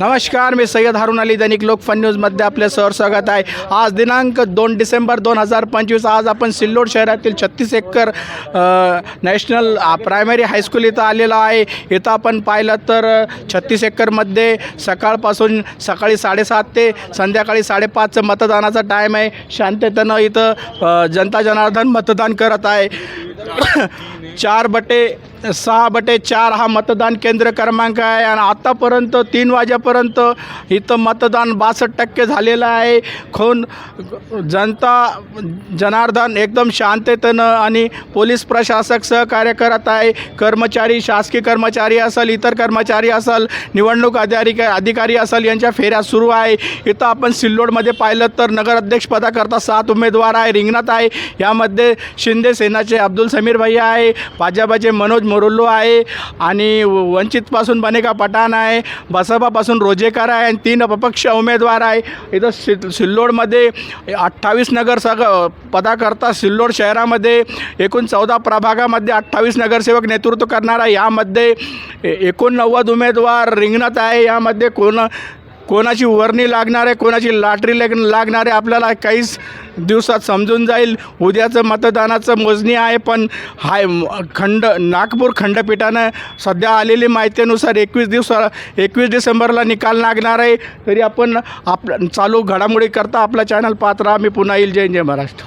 नमस्कार मी सय्यद हारून अली दैनिक लोकफन न्यूजमध्ये आपले सहर स्वागत आहे. आज दिनांक दोन डिसेंबर दोन हजार पंचवीस आज आपण सिल्लोड शहरातील छत्तीस एकर नॅशनल प्रायमरी हायस्कूल इथं आलेला आहे. इथं आपण पाहिलं तर छत्तीस एकरमध्ये सकाळपासून सकाळी साडेसात ते संध्याकाळी साडेपाचचं मतदानाचा टाईम आहे. शांततेनं इथं जनता जनार्दन मतदान करत आहे. चार बटे सहा बटे चार हा मतदान केंद्र क्रमांक आहे. आणि आत्तापर्यंत तीन वाजेपर्यंत इथं मतदान बासष्ट टक्के झालेलं आहे. खून जनता जनार्दन एकदम शांततेनं आणि पोलीस प्रशासक सहकार्य करत आहे. कर्मचारी शासकीय कर्मचारी असेल इतर कर्मचारी असेल निवडणूक अधिकारी अधिकारी असेल यांच्या फेऱ्या सुरू आहे. इथं आपण सिल्लोडमध्ये पाहिलं तर नगराध्यक्षपदाकरता सात उमेदवार आहे. रिंगणात आहे. यामध्ये शिंदे सेनाचे अब्दुल समीर भैया आहे भाजपाचे मनोज मोरुल्लो आहे आणि वंचितपासून बनेका पठाण आहे बसपापासून रोजेकर आहे आणि तीन अपक्ष उमेदवार आहे. इथं सि सिल्लोडमध्ये अठ्ठावीस नगर सग पदाकरता सिल्लोड शहरामध्ये एकूण चौदा प्रभागामध्ये अठ्ठावीस नगरसेवक नेतृत्व करणारा यामध्ये ए- एकोणनव्वद उमेदवार रिंगणात आहे. यामध्ये कोण कोणाची वर्णी लागणार आहे कोणाची लाटरी लाग लागणार आहे आपल्याला काहीच दिवसात समजून जाईल. उद्याचं मतदानाचं मोजणी आहे पण हाय खंड नागपूर खंडपीठानं सध्या आलेली माहितीनुसार एकवीस दिवसा एकवीस डिसेंबरला निकाल लागणार आहे. तरी आपण आप चालू घडामोडी करता आपला चॅनल पाहत राहा. मी पुन्हा येईल. जय जय महाराष्ट्र.